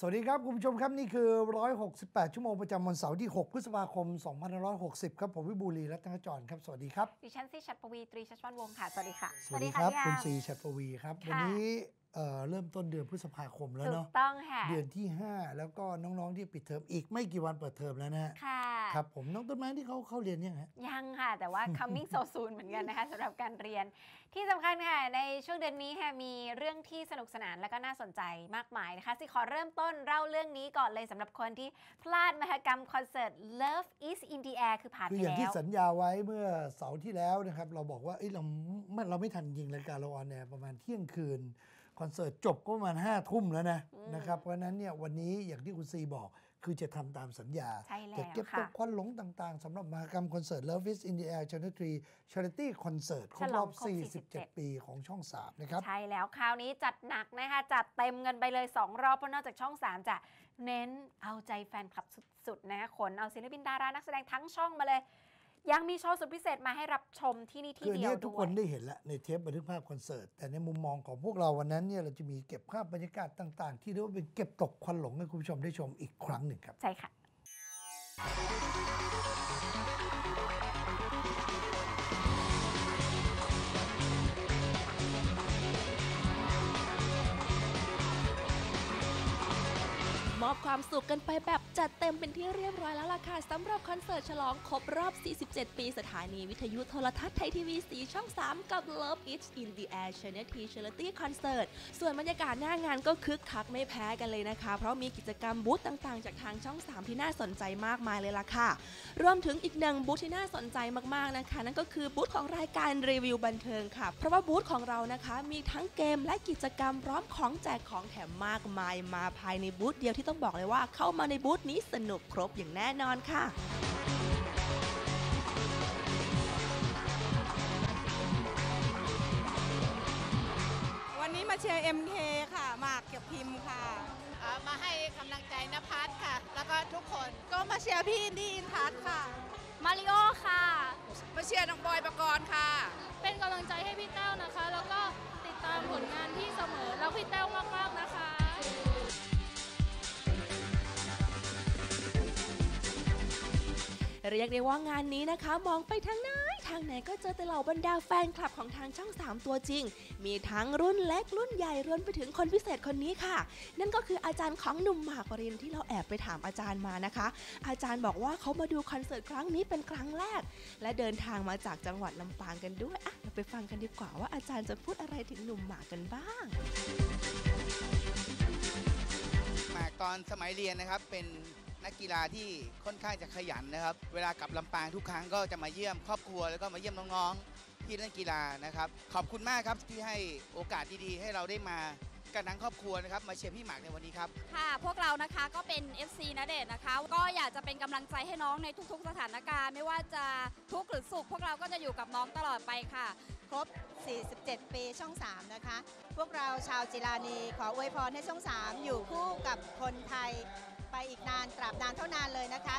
สวัสดีครับ คุณผู้ชมครับ นี่คือ 168 ชั่วโมงประจำวันเสาร์ที่ 6 พฤษภาคม 2560 ครับ ผมวิบูลย์ลีรัตนจรครับ สวัสดีครับ ดิฉันสิชัดปวี ตรีชัชวันวงศ์ค่ะ สวัสดีค่ะ สวัสดีครับพี่คุณอาร์มซีชัดปวีครับค่ะวันนี้เอ่อเริ่มต้นเดือนพฤษภาคมแล้วถูเนาะกต้องค่ะ เดือนที่ 5 แล้วก็น้องๆที่ปิดเทอมอีกไม่กี่วันเปิดเทอมแล้วนะฮะค่ะครับผมน้องต้นไม้ที่เขาเข้าเรียนยังฮะยังค่ะ แต่ว่า coming so soon เหมือนกันนะคะสำหรับการเรียนที่สำคัญค่ะ ในช่วงเดือนนี้ค่ะมีเรื่องที่สนุกสนานและก็น่าสนใจมากมายนะคะสิขอเริ่มต้นเล่าเรื่องนี้ก่อนเลยสำหรับคนที่พลาดมหกรรมคอนเสิร์ต Love is in the air คือผ่านคือไปอย่างที่แล้วสัญญาไว้เมื่อเสาร์ที่แล้วนะครับเราบอกว่าเอ้ยเราไม่เราไม่ทันยิงรายการเราออนแอร์ประมาณเที่ยงคืน คอนเสิร์ตจบก็ประมาณห้าทุ่มแล้วนะนะครับเพราะฉะนั้นเนี่ยวันนี้อย่างที่คุณซีบอก คือจะทำตามสัญญาใช่แล้วจะเก็บตค่ะกควันหลงต่างๆสำหรับมหกรรมคอนเสิร์ต Love is in the Air Channel 3 Charity Concert ครบรอบฉลองครบ47 ปีของช่อง 3 นะครับ ใช่แล้วคราวนี้จัดหนักนะคะ จัดเต็มกันไปเลย 2 รอบเพราะนอกจากช่อง 3 จะเน้นเอาใจแฟนคลับสุดๆนะคะขนเอาศิลปินดารานักแสดงทั้งช่องมาเลย ยังมีโชว์สุดพิเศษมาให้รับชมที่นี่คือที่อันเดียเนี้วยทุกด้วคนยได้เห็นแล้วในเทปบันทึกภาพคอนเสิร์ต แต่ในมุมมองของพวกเราวันนั้นเนี่ยเราจะมีเก็บภาพบรรยากาศต่าง ๆ ที่เรียกว่าเป็นเก็บตกควันหลงให้คุณผู้ชมได้ชมอีกครั้งหนึ่งครับ ใช่ค่ะ อบความสุขกันไปแบบจัดเต็มเป็นที่เรียบร้อยแล้วล่ะค่ะสำหรับคอนเสิร์ตฉลองครบรอบ 47 ปีสถานีวิทยุโทรทัศน์ไทยทีวีสีช่อง 3 กับ Love It in the Air Channel T Charity Concert ส่วนบรรยากาศหน้างานก็คึกคักไม่แพ้กันเลยนะคะ เพราะมีกิจกรรมบูธต่างๆ จากทางช่อง 3 ที่น่าสนใจมากมายเลยล่ะค่ะ รวมถึงอีกหนึ่งบูธที่น่าสนใจมากๆนะคะ นั่นก็คือบูธของรายการรีวิวบันเทิงค่ะ เพราะว่าบูธของเรานะคะมีทั้งเกมและกิจกรรมพร้อมของแจกของแถมมากมายมาภายในบูธเดียวที่ต้องบอกเลยว่าเข้ามาในบูธนี้สนุกครบอย่างแน่นอนค่ะวันนี้มาเชียร์ MK ค่ะหมากกับพิมพ์ค่ะอ่ามาให้กำลังใจนภัสค่ะ แล้วก็ทุกคนก็มาเชียร์พี่อินดี้อินทัศน์ค่ะ มาริโอค่ะ มาเชียร์น้องบอยประกรณ์ค่ะ เป็นกำลังใจให้พี่แต้วนะคะ แล้วก็ติดตามผลงานที่เสมอแล้วพี่แต้วมากๆนะคะ เรียกได้ว่างานนี้นะคะ มองไปทางไหนทางไหนก็เจอแต่เหล่าบรรดาแฟนคลับของทางช่อง 3 ตัวจริง มีทั้งรุ่นเล็กรุ่นใหญ่รวมไปถึงคนพิเศษคนนี้ค่ะ นั่นก็คืออาจารย์ของหนุ่มหมากปรินที่เราแอบไปถามอาจารย์มานะคะ อาจารย์บอกว่าเขามาดูคอนเสิร์ตครั้งนี้เป็นครั้งแรก และเดินทางมาจากจังหวัดลำปางกันด้วยอะเราไปฟังกันดีกว่าว่าอาจารย์จะพูดอะไรถึงหนุ่มหมากกันบ้างหมากตอนสมัยเรียนนะครับเป็น นักกีฬาที่ค่อนข้างจะขยันนะครับ เวลากลับลำปางทุกครั้งก็จะมาเยี่ยมครอบครัวแล้วก็มาเยี่ยมน้องๆที่เล่นกีฬานะครับ ขอบคุณมากครับที่ให้โอกาสดีๆ ให้เราได้มากันทั้งครอบครัวนะครับมาเชียร์พี่หมากในวันนี้ครับค่ะ พวกเรานะคะก็เป็น FC นเดชน์นะคะ ก็อยากจะเป็นกำลังใจให้น้องในทุก ๆ สถานการณ์ ไม่ว่าจะทุกข์หรือสุข พวกเราก็จะอยู่กับน้องตลอดไปค่ะ ครบ 47 ปีช่อง 3 นะคะ พวกเราชาวจิรานีขออวยพรให้ช่อง 3 อยู่คู่กับคนไทย ไปอีกนานตราบนานเท่านานเลยนะคะ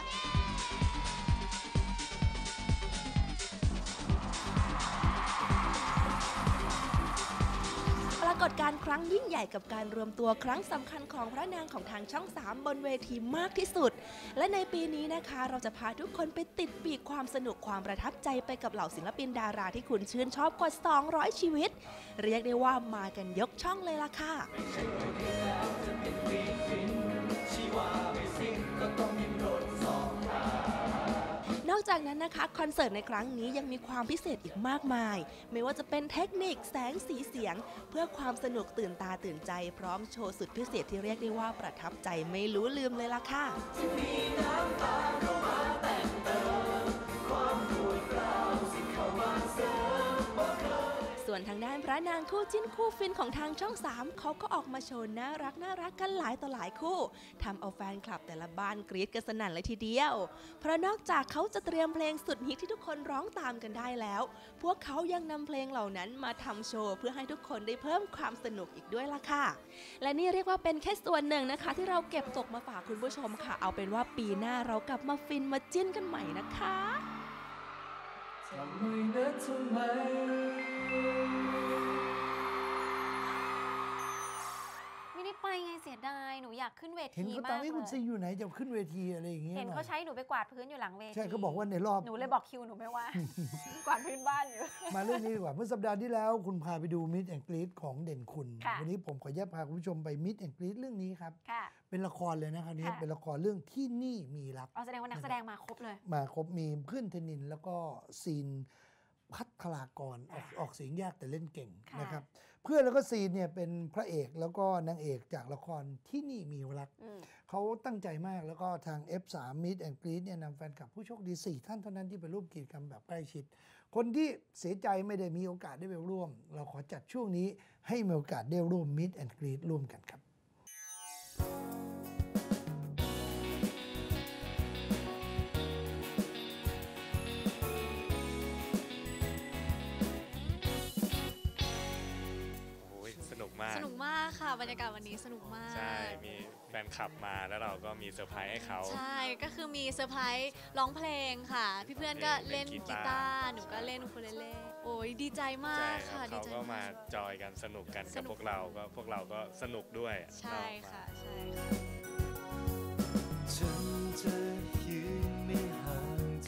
ปรากฏการณ์ครั้งยิ่งใหญ่กับการรวมตัวครั้งสำคัญของพระนางของทางช่อง 3 บนเวทีมากที่สุด และในปีนี้นะคะเราจะพาทุกคนไปติดปีกความสนุกความประทับใจไปกับเหล่าศิลปินดาราที่คุณชื่นชอบกว่า 200 ชีวิต เรียกได้ว่ามากันยกช่องเลยล่ะค่ะ นอกจากนั้นนะคะคอนเสิร์ตในครั้งนี้ยังมีความพิเศษอีกมากมาย ไม่ว่าจะเป็นเทคนิคแสงสีเสียง เพื่อความสนุกตื่นตาตื่นใจ พร้อมโชว์สุดพิเศษที่เรียกได้ว่าประทับใจไม่รู้ลืมเลยล่ะค่ะ วนทางด้านพระนางคู่จิ้นคู่ฟินของทางช่อง 3เขาก็ออกมาโชว์น่ารักน่ารักกันหลายต่อหลายคู่ทำเอาแฟนคลับแต่ละบ้านกรี๊ดกันสนั่นเลยทีเดียว เพราะนอกจากเขาจะเตรียมเพลงสุดฮิตที่ทุกคนร้องตามกันได้แล้ว พวกเขายังนำเพลงเหล่านั้นมาทำโชว์เพื่อให้ทุกคนได้เพิ่มความสนุกอีกด้วยล่ะค่ะ และนี่เรียกว่าเป็นแค่ส่วนหนึ่งนะคะ ที่เราเก็บตกมาฝากคุณผู้ชมค่ะ เอาเป็นว่าปีหน้าเรากลับมาฟินมาจิ้นกันใหม่นะคะไม่ได้ไป ไงเสียดายหนูอยากขึ้นเวเห็นทีเขามาตามกให้คุณเลซียอยู่ไหนจะขึ้นเวทีอะไรอย่างเงี้ยเห็นหน่เขาอยใช้หนูไปกวาดพื้นอยู่หลังเวทีใช่เขาบอกว่าในรอบหนูเลยบอกคิวหนูไม่ว่ากวาดพื้นบ้านอยู่มาเรื่องนี้ดีกว่าเมื่อสัปดาห์ที่แล้วคุณพาไปดูมิดแอนกรีดของเด่นคุณค่ะวันนี้ผมขอแยกพาคุณผู้ชมไปมิดแอนกรีดเรื่องนี้ครับค่ะเป็นละครเลยนะครับนี้ค่ะเป็นละครเรื่องที่นี่มีรักเอาแสดงว่านักแสดงมาครบเลย มาครบมีเพื่อนเทนนินแล้วก็ซีนพัทรากรออกออกเสียงยากแต่เล่นเก่งค่ะนะครับ เพื่อนแล้วก็ซีนเนี่ยเป็นพระเอกแล้วก็นางเอกจากละครที่นี่มีรักอืมเขาตั้งใจมากแล้วก็ทาง F3 Meet and Greet เนี่ยนำแฟนคลับผู้โชคดี 4 ท่านเท่านั้นที่ไปร่วมกิจกรรมแบบใกล้ชิด คนที่เสียใจไม่ได้มีโอกาสได้ไปร่วม เราขอจัดช่วงนี้ให้มีโอกาสได้ร่วม Meet and Greet ร่วมกันครับ นุกมากสนุกมากค่ะบรรยากาศวันนี้สนุกมาก ใช่ มีแฟนคลับมาแล้วเราก็มีเซอร์ไพรส์ให้เขา ใช่ ก็คือมีเซอร์ไพรส์ร้องเพลงค่ะ พี่เพื่อนก็เล่นเล่นกีกีตาร์ตาร์หนูก็เล่นอูคูเลเล่โอ้ยดีใจมาใช่กครัค่ะบดีเขาใจก็มามากจอยกันสนุกกันสกับนุกพวกเราก็พวกเราก็สนุกด้วยใช่เนาะค่ะใช่ค่ะ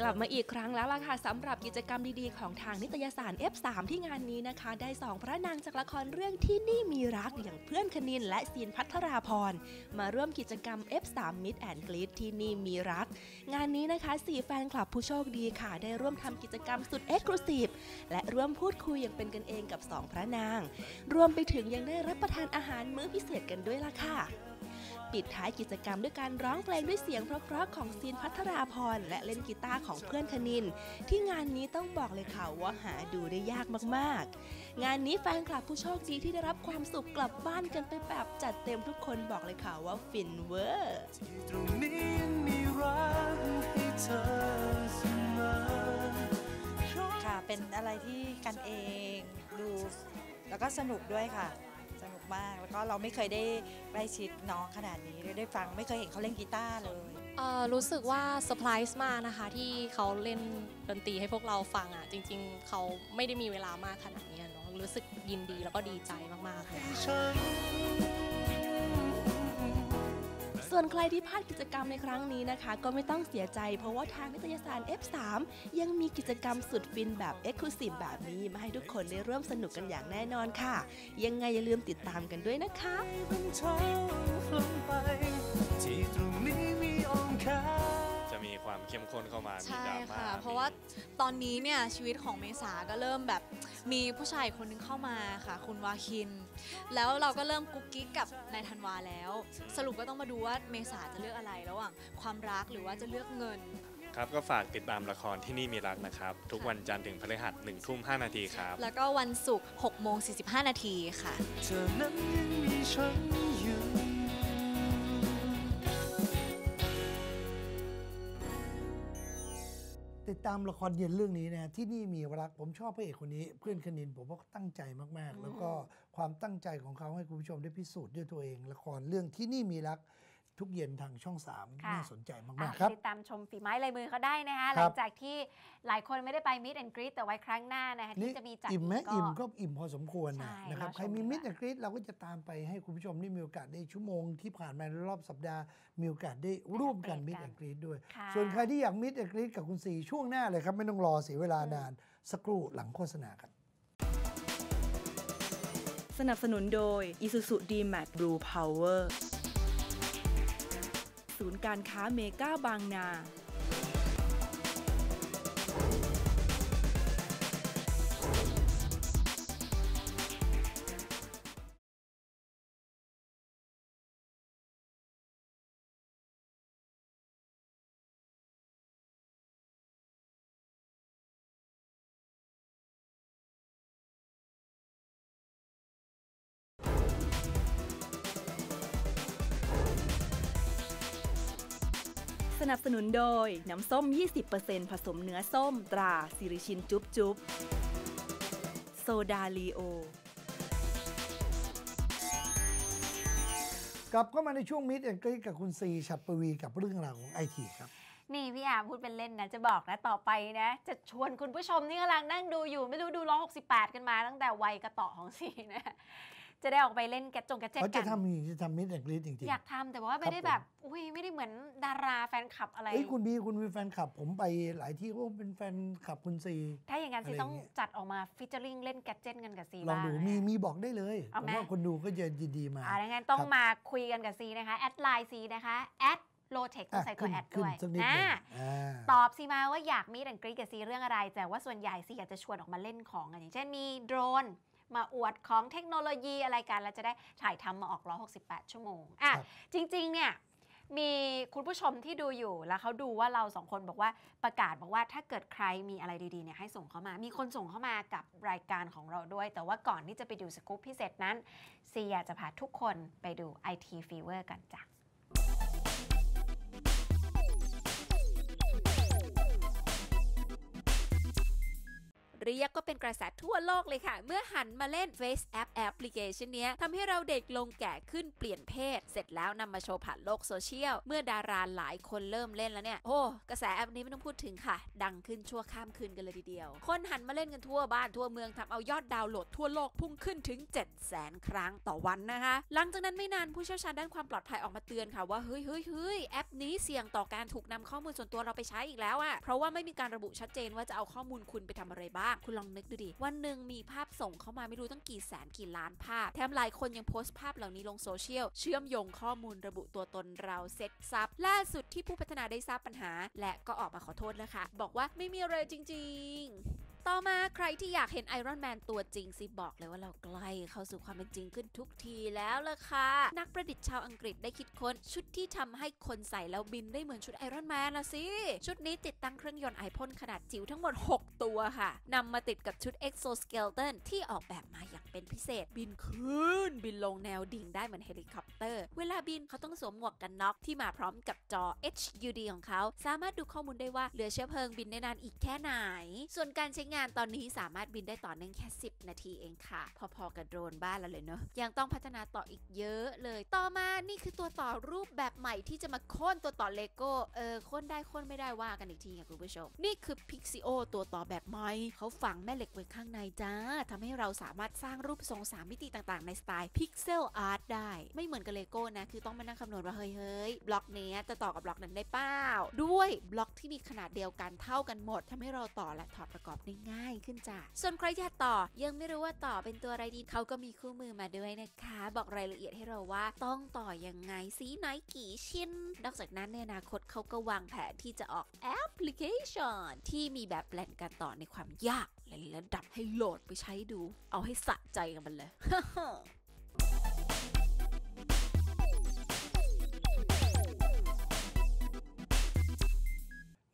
กลับมาอีกครั้งแล้วล่ะค่ะสำหรับกิจกรรมดีๆ ของทางนิตยสาร F3 ที่งานนี้นะคะ ได้สองพระนางจากละครเรื่องที่นี่มีรักอย่างเพื่อนคณินและซีนพัทราพรมาร่วมกิจกรรม F3 Mid and Greet ที่นี่มีรัก งานนี้นะคะสี่แฟนคลับผู้โชคดีค่ะ ได้ร่วมทำกิจกรรมสุดเอ็กซ์คลูซีฟและร่วมพูดคุยอย่างเป็นกันเองกับสองพระนาง รวมไปถึงยังได้รับประทานอาหารมื้อพิเศษกันด้วยล่ะค่ะ ปิดท้ายกิจกรรมด้วยการร้องเพลงด้วยเสียงเพราะๆของซีนพัทราพรและเล่นกีตาร์ของเพื่อนคณิน ที่งานนี้ต้องบอกเลยค่ะว่าหาดูได้ยากมากๆ งานนี้แฟนคลับผู้โชคดีที่ได้รับความสุขกลับบ้านกันไปแบบจัดเต็มทุกคนบอกเลยค่ะว่าฟินเวอร์ตรงนี้ยังมีรักให้เธอเสมอค่ะ เป็นอะไรที่กันเองดู แล้วก็สนุกด้วยค่ะสนุก มาก แล้วก็เราไม่เคยได้ใกล้ชิดน้องขนาดนี้ได้ฟังไม่เคยเห็นเขาเล่นกีตาร์เลยเรู้สึกว่าเซอร์ไพรส์มากนะคะที่เขาเล่นดนตรีให้พวกเราฟังอะจริง ๆ เขาไม่ได้มีเวลามากขนาดนี้เนาะรู้สึกยินดีแล้วก็ดีใจมากๆเลย ส่วนใครที่พลาดกิจกรรมในครั้งนี้นะคะ ก็ไม่ต้องเสียใจ เพราะว่าทางนิตยสาร F3 ยังมีกิจกรรมสุดฟินแบบ e x c l u s i v e แบบนี้ มาให้ทุกคนได้ร่วมสนุกกันอย่างแน่นอนค่ะ ยังไงอย่าลืมติดตามกันด้วยนะคะที่ตรงนี้มีองค์ค่จะ มีความเข้มข้นเข้ามา มีใช่ดราม่าค่ะ เพราะว่าตอนนี้เนี่ยชีวิตของเมษาก็เริ่มแบบมีผู้ชายคนนึงเข้ามาค่ะ คุณวาคิน แล้วเราก็เริ่มกุ๊กกิ๊กกับนายธันวาแล้ว สรุปก็ต้องมาดูว่าเมษาจะเลือกอะไรระหว่างความรักหรือว่าจะเลือกเงิน ครับก็ฝากติดตามละครที่นี่มีรักนะครับ ทุกวันจันทร์ถึงพฤหัสหนึ่งทุ่มห้านาทีครับ แล้วก็วันศุกร์6โมง45 นาทีค่ะ เธอนั้นยังมีฉันอยู่ ติดตามละครเย็นเรื่องนี้นะที่นี่มีรักผมชอบพระเอกคนนี้ เพื่อนคณินผมว่าเขาตั้งใจมากๆ แล้วก็ความตั้งใจของเขาให้คุณผู้ชมได้พิสูจน์ด้วยตัวเอง ละครเรื่องที่นี่มีรัก ทุกเย็นทางช่อง 3 ค่ะ น่าสนใจมากอะๆครับ ติดตามชมฝีไม้ลายมือเขาได้นะคะครับหลังจากที่หลายคนไม่ได้ไปมิดแอนกรี t แต่ไว้ครั้งหน้านะคะนี่ที่จะมีจัดอิ่มไหมก็อิ่มก็อิ่มพอสมควรนะใช่นะครับรอชมใครมีดีกว่ามิตรกรีดเราก็จะตามไปให้คุณผู้ชมได้มีโอกาสได้ชั่วโมงที่ผ่านมาในรอบสัปดาห์ มีโอกาสได้ร่วมกันมิตรกรีดด้วย ค่ะ ส่วนใครที่อยากมิตรกรีดกับคุณสีช่วงหน้าเลยครับ ไม่ต้องรอเสียเวลานาน สักครู่หลังโฆษณาครับ สนับสนุนโดย Isuzu D-Max Blue Power ศูนย์การค้าเมกาบางนา นับสนุนโดย น้ำส้ม 20%ผสมเนื้อส้มตราสิริชินจุ๊บจุ๊บโซดาลีโอกลับเข้ามาในช่วงมิดแอนกรีกับคุณซีฉัดปวีกับเรื่องราวของไอทีครับ นี่พี่อาร์มพูดเป็นเล่นนะ จะบอกนะต่อไปนะ จะชวนคุณผู้ชมที่กำลังนั่งดูอยู่ ไม่รู้ดูร้อ68 กันมาตั้งแต่วัยกระต่อของซีนะ จะได้ออกไปเล่นแกะจงแกะเจ็ตเขากัจะนทำมีจะทำมิดแอนกรีจริงอยากทำแต่ว่าไม่ได้แบบ อุ้ยไม่ได้เหมือนดาราแฟนคลับอะไรๆเอ้ยคุณบีคุณเป็นแฟนคลับ ผมไปหลายที่ก็เป็นแฟนคลับคุณซีถ้าอย่างนั้นซีอะไรต้องเงี้ยจัดออกมาฟิชเจอริงเล่นแกดเจ็ตกันกับซีลองบ้างดูนะมีมีบอกได้เลยผเอามไหมว่าคนดูก็จะยินดีมาอ่าดังนั้นต้องครับมาคุยกันกับซีนะคะแอดไลน์ซีนะคะแอดโลเทคต้องใส่ตัวขึ้นแอดขึ้นด้วยสักนิดหอ่านึ่งอ่าตอบซีมาว่าอยากมีดันกรีกับซีเรื่องอะไร แต่ว่าส่วนใหญ่ซีอยากจะชวนออกมาเล่นของกันอย่างเช่นมีโดรน มาอวดของเทคโนโลยีอะไรกัน แล้วจะได้ถ่ายทำมาออก 168 ชั่วโมงอะจริง ๆ เนี่ยมีคุณผู้ชมที่ดูอยู่แล้วเขาดูว่าเราสองคนบอกว่าประกาศบอกว่าถ้าเกิดใครมีอะไรดีๆเนี่ยให้ส่งเข้ามา มีคนส่งเข้ามากับรายการของเราด้วย แต่ว่าก่อนที่จะไปดูสกู๊ปพิเศษนั้นซีอยากจะพาทุกคนไปดู IT Fever กันจ้ะ เรียกก็เป็นกระแสทั่วโลกเลยค่ะ เมื่อหันมาเล่น Face App แอปพลิเคชันนี้ทำให้เราเด็กลงแก่ขึ้นเปลี่ยนเพศ เสร็จแล้วนำมาโชว์ผ่านโลกโซเชียล เมื่อดาราหลายคนเริ่มเล่นแล้วเนี่ย โอ้ กระแสแอปนี้ไม่ต้องพูดถึงค่ะ ดังขึ้นชั่วข้ามคืนกันเลยทีเดียว คนหันมาเล่นกันทั่วบ้านทั่วเมืองทำเอายอดดาวน์โหลดทั่วโลกพุ่งขึ้นถึง 7 0 0 0 0 0 ครั้งต่อวันนะคะ หลังจากนั้นไม่นานผู้เชี่ยวชาญด้านความปลอดภัยออกมาเตือนค่ะว่าเฮ้ยเฮ้ยเฮ้ยแอปนี้เสี่ยงต่อการถูกนำข้อมูลส่วนตัวเราไปใช้อีกแล้วอะเพราะว่าไม่มีการระบุชัดเจนว่าจะเอาข้อมูลคุณไปทำอะไรบ้างคุณลองนึกดูดิ วันหนึ่งมีภาพส่งเข้ามาไม่รู้ตั้งกี่แสนกี่ล้านภาพ แถมหลายคนยังโพสต์ภาพเหล่านี้ลงโซเชียล เชื่อมโยงข้อมูลระบุตัวตนเราเซ็ตซับ ล่าสุดที่ผู้พัฒนาได้ทราบปัญหา และก็ออกมาขอโทษแล้วค่ะบอกว่าไม่มีอะไรจริง ๆ ต่อมาใครที่อยากเห็นไอรอนแมนตัวจริงสิบอกเลยว่าเราใกล้เข้าสู่ความเป็นจริงขึ้นทุกทีแล้วล่ะค่ะ นักประดิษฐ์ชาวอังกฤษได้คิดค้น ชุดที่ทำให้คนใส่แล้วบินได้เหมือนชุดไอรอนแมนนะสิ ชุดนี้ติดตั้งเครื่องยนต์ไอพ่นขนาดจิ๋วทั้งหมด 6 ตัวค่ะนำมาติดกับชุด exoskeleton ที่ออกแบบมาอย่างเป็นพิเศษ บินขึ้น บินลงแนวดิ่งได้เหมือนเฮลิคอปเตอร์ เวลาบินเขาต้องสวมหมวกกันน็อกที่มาพร้อมกับจอ HUD ของเขา สามารถดูข้อมูลได้ว่าเหลือเชื้อเพลิงบินได้นานอีกแค่ไหน ส่วนการใช้งานตอนนี้สามารถบินได้ต่อเนื่องแค่ 10 นาทีเองค่ะ พอๆกับโดรนบ้านเราเลยเนาะยังต้องพัฒนาต่ออีกเยอะเลย ต่อมานี่คือตัวต่อรูปแบบใหม่ที่จะมาโค่นตัวต่อเลโก้เออโค่นได้โค่นไม่ได้ว่ากันอีกทีค่ะคุณผู้ชม นี่คือ Pixio ตัวต่อแบบใหม่เขาฝังแม่เหล็กไว้ข้างในจ้าทำให้เราสามารถสร้างรูปทรงสามมิติต่างๆ ในสไตล์ Pixel Art ได้ ไม่เหมือนกับเลโก้นะ คือต้องมานั่งคำนวณว่าเฮ้ยเฮ้ยบล็อกเนี้ยจะต่อกับบล็อกนั้นได้เปล่าด้วยบล็อกที่มีขนาดเดียวกันเท่ากันหมดทำให้เราต่อและถอดประกอบได้ง่ายขึ้นจ้ะส่วนใครอยากต่อยังไม่รู้ว่าต่อเป็นตัวอะไรดีเขาก็มีคู่มือมาด้วยนะคะ บอกรายละเอียดให้เราว่าต้องต่อยังไงสีไหนกี่ชิ้น นอกจากนั้นในอนาคตเขาก็วางแผนที่จะออกแอปพลิเคชันที่มีแบบแปลนการต่อในความยากและระดับให้โหลดไปใช้ดู เอาให้สะใจกันมันเลย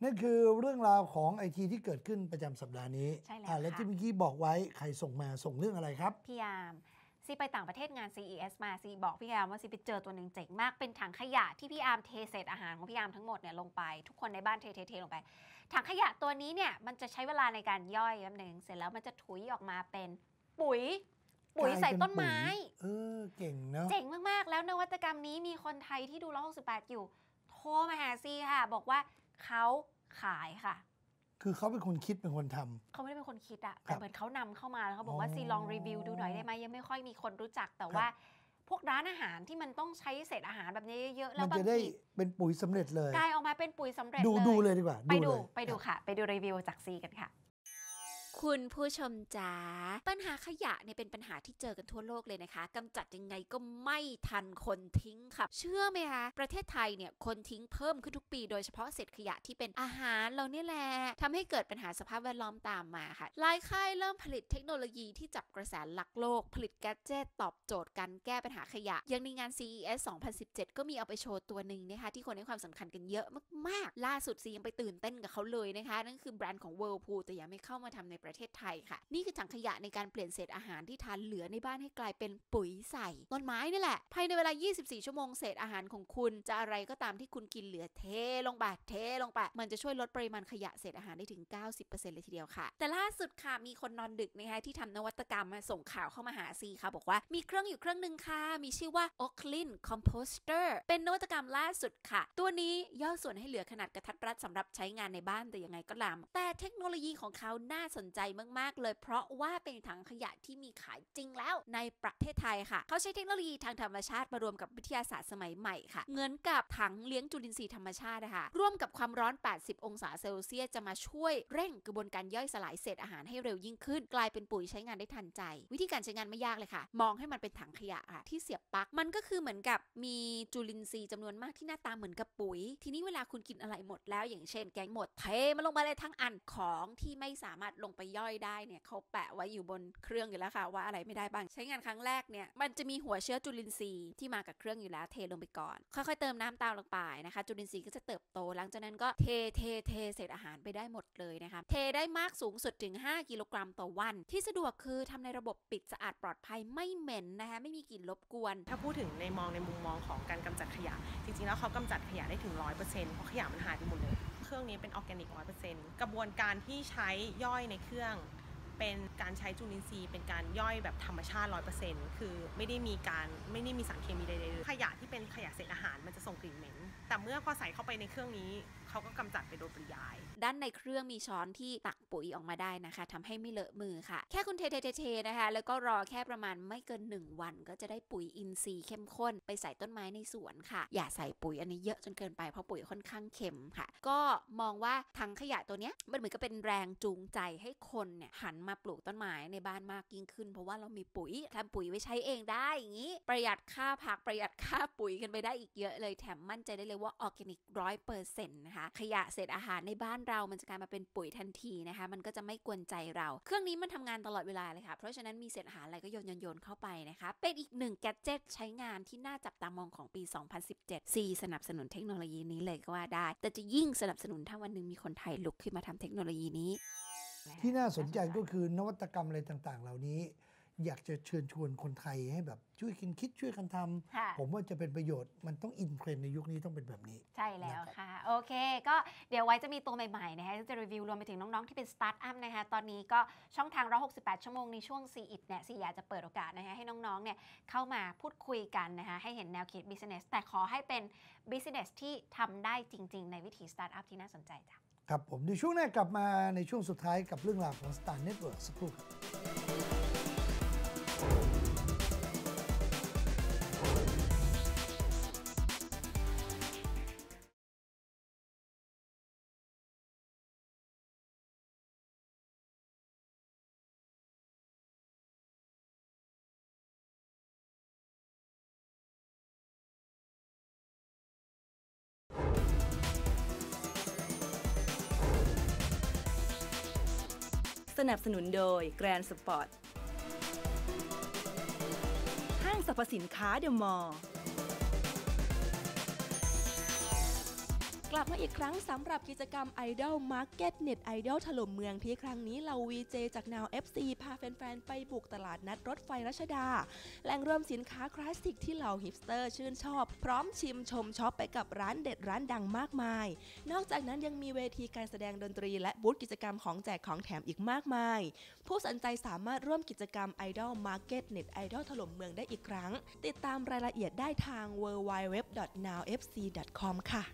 นั่นคือเรื่องราวของไอทีที่เกิดขึ้นประจำสัปดาห์นี้ใช่แล้วอะแล้วค่ะที่เมื่อกี้บอกไว้ใครส่งมาส่งเรื่องอะไรครับ พี่ยามซีไปต่างประเทศงาน CES มาซีบอกพี่ยามว่าซีไปเจอตัวหนึ่งเจ๋งมากเป็นถังขยะที่พี่ยามเทเศษอาหารของพี่ยามทั้งหมดเนี่ยลงไปทุกคนในบ้านเทเทเทลงไป ถังขยะตัวนี้เนี่ยมันจะใช้เวลาในการย่อยแป๊บหนึงเสร็จแล้วมันจะถุยออกมาเป็นปุ๋ยปุ๋ยใส่ต้นไม้ เออเก่งเนาะเจ๋งมาก ๆ แล้วนวัตกรรมนี้มีคนไทยที่ดูร้อย68อยู่ โทรมาหาซีค่ะ บอกว่า เขาขายค่ะ คือเขาเป็นคนคิดเป็นคนทำ เขาไม่ได้เป็นคนคิดอะครัแต่บเหมือนเขานำเข้ามาแล้วเขาบอกว่าอ๋อซีลองรีวิวดูหน่อยได้ไหมยังไม่ค่อยมีคนรู้จักแต่ว่า พวกร้านอาหารที่มันต้องใช้เศษอาหารแบบนี้เยอะๆแล้มัวนบางจะได้ทีเป็นปุ๋ยสำเร็จเลย กลายออกมาเป็นปุ๋ยสำเร็จดูเลยดูเลยดีกว่าไปดูเลย ไปดูค่ะ ไปดูรีวิวจากซีกันค่ะ คุณผู้ชมจ๋าปัญหาขยะเนี่ยเป็นปัญหาที่เจอกันทั่วโลกเลยนะคะกำจัดยังไงก็ไม่ทันคนทิ้งค่ะ เชื่อไหมคะประเทศไทยเนี่ยคนทิ้งเพิ่มขึ้นทุกปี โดยเฉพาะเศษขยะที่เป็นอาหารเราเนี่ยแหละทำให้เกิดปัญหาสภาพแวดล้อมตามมาค่ะหลายค่ายเริ่มผลิตเทคโนโลยีที่จับกระแสหลักโลก ผลิตแกดเจิตตอบโจทย์การแก้ปัญหาขยะย่างในงาน CES 2017 ก็มีเอาไปโชว์ตัวหนึ่งนะคะที่คนให้ความสำคัญกันเยอะมากๆ ล่าสุดซียังไปตื่นเต้นกับเขาเลยนะคะนั่นคือแบรนด์ของ Whirlpool แต่ยังไม่เข้ามาทำในประประเทศไทยค่ะ นี่คือถังขยะในการเปลี่ยนเศษอาหารที่ทานเหลือในบ้านให้กลายเป็นปุ๋ยใส่ต้นไม้นี่แหละ ภายในเวลา 24 ชั่วโมงเศษอาหารของคุณจะอะไรก็ตามที่คุณกินเหลือเทลงไปเทลงไปมันจะช่วยลดปริมาณขยะเศษอาหารได้ถึง 90%เลยทีเดียวค่ะ แต่ล่าสุดค่ะมีคนนอนดึกนะคะที่ทำนวัตกรรมมาส่งข่าวเข้ามาหาซีค่ะ บอกว่ามีเครื่องอยู่เครื่องหนึ่งค่ะ มีชื่อว่า Oclin Composter เป็นนวัตกรรมล่าสุดค่ะ ตัวนี้ย่อส่วนให้เหลือขนาดกระทัดรัดสำหรับใช้งานในบ้านแต่ยังไงก็ตามแต่เทคโนโลยีของเขาน่าสนใจมากๆ เลย เพราะว่าเป็นถังขยะที่มีขายจริงแล้วในประเทศไทยค่ะ เขาใช้เทคโนโลยีทางธรรมชาติมารวมกับวิทยาศาสตร์สมัยใหม่ค่ะเหมือนกับถังเลี้ยงจุลินทรีย์ธรรมชาตินะคะร่วมกับความร้อน 80 องศาเซลเซียสจะมาช่วยเร่งกระบวนการย่อยสลายเศษอาหารให้เร็วยิ่งขึ้น กลายเป็นปุ๋ยใช้งานได้ทันใจ วิธีการใช้งานไม่ยากเลยค่ะ มองให้มันเป็นถังขยะค่ะที่เสียบปลั๊กมันก็คือเหมือนกับมีจุลินทรีย์จำนวนมากที่หน้าตาเหมือนกับปุ๋ย ทีนี้เวลาคุณกินอะไรหมดแล้ว อย่างเช่น แกงหมดเทมันลงไปเลยทั้งอันของที่ไม่สามารถลงไปย่อยได้เนี่ยเขาแปะไว้อยู่บนเครื่องอยู่แล้วค่ะ ว่าอะไรไม่ได้บ้าง ใช้งานครั้งแรกเนี่ยมันจะมีหัวเชื้อจุลินทรีย์ที่มากับเครื่องอยู่แล้วเทลงไปก่อน ค่อยๆเติมน้ำตามลงไปนะคะ จุลินทรีย์ก็จะเติบโต หลังจากนั้นก็เทเทเทเศษอาหารไปได้หมดเลยนะคะเทได้มากสูงสุดถึง 5 กิโลกรัมต่อวัน ที่สะดวกคือทำในระบบปิดสะอาดปลอดภัยไม่เหม็นนะคะไม่มีกลิ่นรบกวน ถ้าพูดถึงในมองในมุมมองของการกำจัดขยะ จริงๆแล้วเขากำจัดขยะได้ถึง100%เพราะขยะมันหายไปหมดเลย เครื่องนี้เป็นออร์แกนิก100%กระบวนการที่ใช้ย่อยในเครื่อง เป็นการใช้จุลินทรีย์ เป็นการย่อยแบบธรรมชาติ100%คือไม่ได้มีการไม่ได้มีสารเคมีใดๆเลยขยะที่เป็นขยะเศษอาหารมันจะส่งกลิ่นเหม็น แต่เมื่อพอใส่เข้าไปในเครื่องนี้ เขาก็กำจัดไปโดยปริยาย ด้านในเครื่องมีช้อนที่ตักปุ๋ยออกมาได้นะคะทำให้ไม่เลอะมือค่ะ แค่คุณเทเทเทเทนะคะ แล้วก็รอแค่ประมาณไม่เกิน 1 วัน ก็จะได้ปุ๋ยอินทรีย์เข้มข้น ไปใส่ต้นไม้ในสวนค่ะ อย่าใส่ปุ๋ยอันนี้เยอะจนเกินไปเพราะปุ๋ยค่อนข้างเค็มค่ะ ก็มองว่าถังขยะตัวเนี้ยมันเหมือนกับเป็นแรงจูงใจให้คนเนี่ยหันมาปลูกต้นไม้ในบ้านมากยิ่งขึ้น เพราะว่าเรามีปุ๋ยทำปุ๋ยไว้ใช้เองได้อย่างนี้ ประหยัดค่าผักประหยัดค่าปุ๋ยกันไปได้อีกเยอะเลยแถมมั่นใจได้เลยว่าออร์แกนิกร้อยเปอร์เซ็นต์นะคะขยะเศษอาหารในบ้านเรามันจะกลายมาเป็นปุ๋ยทันทีนะคะ มันก็จะไม่กวนใจเรา เครื่องนี้มันทำงานตลอดเวลาเลยค่ะ เพราะฉะนั้นมีเศษอาหารอะไรก็โยนโยนโยนเข้าไปนะคะ เป็นอีกหนึ่งแกดเจิตใช้งานที่น่าจับตามองของปี 2017 C สนับสนุนเทคโนโลยีนี้เลยก็ว่าได้ แต่จะยิ่งสนับสนุนถ้าวันหนึ่งมีคนไทยลุกขึ้นมาทำเทคโนโลยีนี้ ที่น่าสนใจก็คือนวัตกรรมอะไรต่างๆ เหล่านี้ อยากจะเชิญชวนคนไทยให้แบบช่วยกันคิดช่วยกันทค่ะำผมว่าจะเป็นประโยชน์มันต้องอินเทรนด์ในยุคนี้ต้องเป็นแบบนี้ ใช่แล้วค่ะ โอเค ก็เดี๋ยวไว้จะมีตัวใหม่ๆนะคะที่จะรีวิวรวมไปถึงน้อง ๆ ที่เป็นสตาร์ทอัพนะคะตอนนี้ก็ช่องทาง 168 ชั่วโมงในช่วง c ีอิเนี่ยซีอยากจะเปิดโอกาสนะคะให้น้องๆเนี่ยเข้ามาพูดคุยกันนะคะให้เห็นแนวคิด business แต่ขอให้เป็น business ที่ทำได้จริง ๆ ในวิถีสตาร์ทอัพที่น่าสนใจจ้ะครับผมในช่วงหน้ากลับมาในช่วงสุดท้ายกับเรื่องราวของ Star Network สักครู่ครับ สนับสนุนโดย Grand Sport ห้างสรรพสินค้าเดอะมอลล์ กลับมาอีกครั้งสำหรับกิจกรรม Idol Market Net Idol ถล่มเมืองที่ครั้งนี้เรา VJ จาก Now FC พาแฟนๆ ไปบุกตลาดนัดรถไฟรัชดา แหล่งรวมสินค้าคลาสสิกที่เหล่าฮิปสเตอร์ชื่นชอบ พร้อมชิมชมช็อปไปกับร้านเด็ดร้านดังมากมาย นอกจากนั้นยังมีเวทีการแสดงดนตรีและบูธกิจกรรมของแจกของแถมอีกมากมาย ผู้สนใจสามารถร่วมกิจกรรม Idol Market Net Idol ถล่มเมืองได้อีกครั้ง ติดตามรายละเอียดได้ทาง www.nowfc.com ค่ะ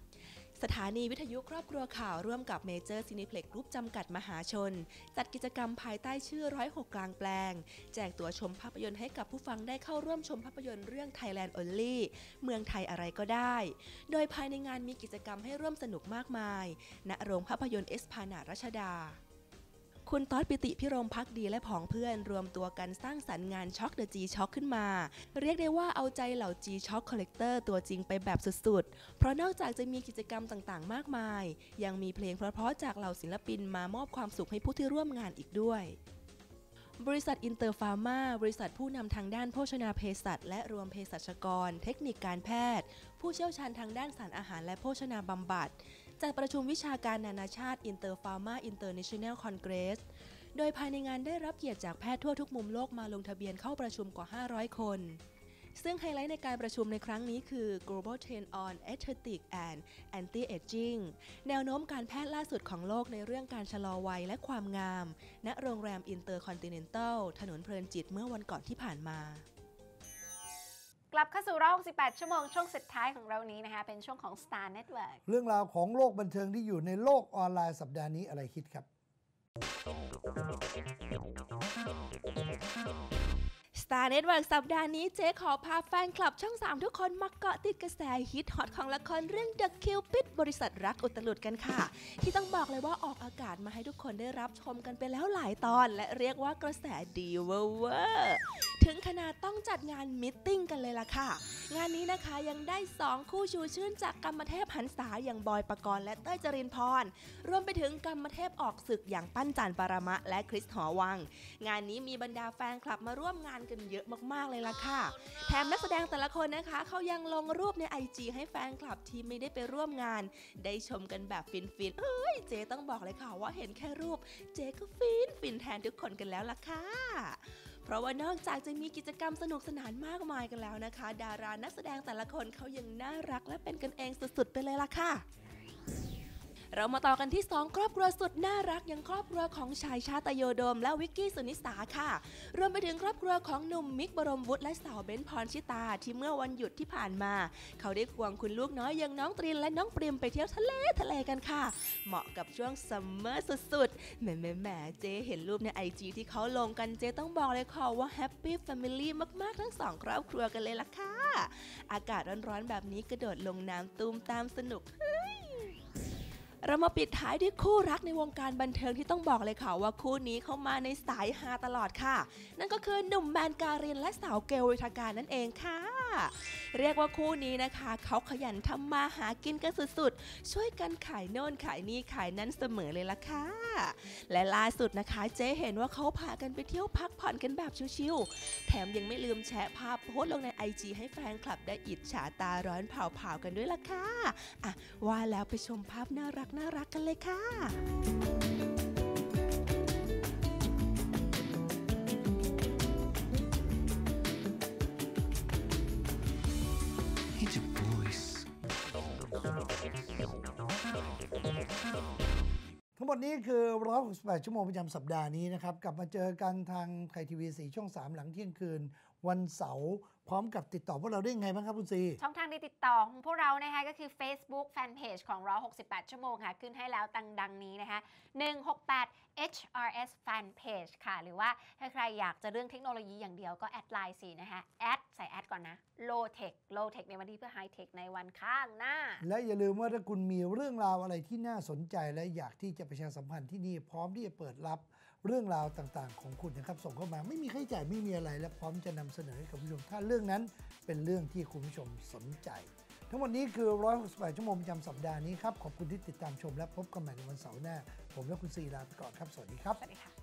สถานีวิทยุครอบครัวข่าวร่วมกับเมเจอร์ซินิเพล็กรูปจำกัดมหาชน จัดกิจกรรมภายใต้ชื่อ 106 กลางแปลง แจกตั๋วชมภาพยนตร์ให้กับผู้ฟังได้เข้าร่วมชมภาพยนตร์เรื่อง Thailand Only เมืองไทยอะไรก็ได้ โดยภายในงานมีกิจกรรมให้ร่วมสนุกมากมาย ณโรงภาพยนตร์เอสพานารัชดา คุณต๊อดปิติพิรมพักดีและผองเพื่อนรวมตัวกันสร้างสรรค์งานช็อกเดอะจีช็อกขึ้นมา เรียกได้ว่าเอาใจเหล่า G Shock Collector ตัวจริงไปแบบสุดๆ เพราะนอกจากจะมีกิจกรรมต่างๆ มากมาย ยังมีเพลงเพราะๆจากเหล่าศิลปินมามอบความสุขให้ผู้ที่ร่วมงานอีกด้วยบริษัทอินเตอร์ฟาร์มา บริษัทผู้นำทางด้านโภชนาเภสัชและรวมเภสัชกร เทคนิคการแพทย์ ผู้เชี่ยวชาญทางด้านสารอาหารและโภชนาบำบัด จัดประชุมวิชาการนานาชาติ Inter Pharma International Congress โดยภายในงานได้รับเกียรติจากแพทย์ทั่วทุกมุมโลกมาลงทะเบียนเข้าประชุมกว่า 500 คน ซึ่งไฮไลท์ในการประชุมในครั้งนี้คือ Global Trend on Aesthetic and Anti-Aging แนวโน้มการแพทย์ล่าสุดของโลกในเรื่องการชะลอวัยและความงาม ณ โรงแรม Intercontinental ถนนเพลินจิตเมื่อวันก่อนที่ผ่านมา กลับเข้าสู่รอบ68 ชั่วโมง ช่วงสุดท้ายของเรานี้นะคะ เป็นช่วงของ Star Network เรื่องราวของโลกบันเทิงที่อยู่ในโลกออนไลน์สัปดาห์นี้อะไรคิดครับ Star Network สัปดาห์นี้เจ๊ขอพาแฟนคลับช่อง 3 ทุกคนมาเกาะติดกระแสฮิตฮอตของละครเรื่อง The Cupid บริษัทรักอุตลุดกันค่ะ ที่ต้องบอกเลยว่าออกอากาศมาให้ทุกคนได้รับชมกันไปแล้วหลายตอน และเรียกว่ากระแสดีเวอร์เวอร์ ถึงขนาดต้องจัดงานมิทติ้งกันเลยล่ะค่ะ งานนี้นะคะยังได้ 2 คู่ชูชื่นจากกรรมเทพหันษาอย่างบอยปกรณ์และเต้ยจรินพร รวมไปถึงกรรมเทพออกศึกอย่างปั้นจันปารมะและคริสหอวัง งานนี้มีบรรดาแฟนคลับมาร่วมงานกันเยอะมากๆเลยล่ะค่ะ แถมนักแสดงแต่ละคนนะคะเขายังลงรูปใน IG ให้แฟนคลับที่ไม่ได้ไปร่วมงาน ได้ชมกันแบบฟินๆ เอ้ยเจ๊ต้องบอกเลยค่ะว่าเห็นแค่รูป เจ๊ก็ฟินฟินแทนทุกคนกันแล้วล่ะค่ะ เพราะว่านอกจากจะมีกิจกรรมสนุกสนานมากมายกันแล้วนะคะ ดารานักแสดงแต่ละคนเขายังน่ารักและเป็นกันเองสุดๆไปเลยล่ะค่ะ เรามาต่อกันที่ 2 ครอบครัวสุดน่ารักอย่างครอบครัวของชายชาตโยโดมและวิกกี้สุนิสาค่ะ รวมไปถึงครอบครัวของหนุ่มมิกบรมวุฒิและสาวเบนพรชิตา ที่เมื่อวันหยุดที่ผ่านมา เขาได้ควงคุณลูกน้อยอย่างน้องตรินและน้องปริมไปเที่ยวทะเลทะเลกันค่ะ เหมาะกับช่วงซัมเมอร์สุดๆแหมแหมแหมเจเห็นรูปในไอจีที่เขาลงกันเจต้องบอกเลยค่ะว่าแฮปปี้แฟมิลี่มากๆ ทั้งสองครอบครัวกันเลยล่ะค่ะ อากาศร้อนๆแบบนี้กระโดดลงน้ำตูมตามสนุกเเรามาปิดท้ายด้วยคู่รักในวงการบันเทิงที่ต้องบอกเลยค่ะว่าคู่นี้เขามาในสายฮาตลอดค่ะ นั่นก็คือหนุ่มแมนการินและสาวเกลวิทาการนั่นเองค่ะ เรียกว่าคู่นี้นะคะ เขาขยันทำมาหากินกันสุดๆ ช่วยกันขายโน่นขายนี่ขายนั่นเสมอเลยล่ะค่ะ และล่าสุดนะคะ เจ๊เห็นว่าเขาพากันไปเที่ยวพักผ่อนกันแบบชิวๆ แถมยังไม่ลืมแชะภาพโพสต์ลงในไอจีให้แฟนคลับได้อิจฉาตาร้อนเผาๆกันด้วยล่ะค่ะ อะ ว่าแล้วไปชมภาพน่ารักน่ารักกันเลยค่ะ ทั้งหมดนี้คือ 168 ชั่วโมงประจำสัปดาห์นี้นะครับ กลับมาเจอกันทางไทยทีวีสีช่อง 3 หลังเที่ยงคืน วันเสาร์พร้อมกับติดต่อพวกเราได้ยังไงบ้างครับคุณซี ช่องทางในติดต่อของพวกเรานะคะก็คือ Facebook Fanpage ของเรา68 ชั่วโมงค่ะ ขึ้นให้แล้วตังดังนี้นะคะ 168 HRS Fanpage ค่ะ หรือว่าถ้าใครอยากจะเรื่องเทคโนโลยีอย่างเดียวก็แอดไลน์สีนะคะแอดใส่แอดก่อนนะ Low Tech Low Tech ในวันที่เพื่อ High Tech ในวันข้างหน้า และอย่าลืมว่าถ้าคุณมีเรื่องราวอะไรที่น่าสนใจและอยากที่จะประชาสัมพันธ์ที่นี่พร้อมที่จะเปิดรับ เรื่องราวต่างๆ ของคุณนะครับส่งเข้ามาไม่มีค่าใช้จ่ายไม่มีอะไร และพร้อมจะนำเสนอให้กับผู้ชม ถ้าเรื่องนั้นเป็นเรื่องที่คุณผู้ชมสนใจ ทั้งหมดนี้คือ 168 ชั่วโมงประจำสัปดาห์นี้ครับ ขอบคุณที่ติดตามชมและพบกันใหม่ในวันเสาร์หน้า ผมและคุณซีลาไปก่อนครับ สวัสดีครับ สวัสดีค่ะ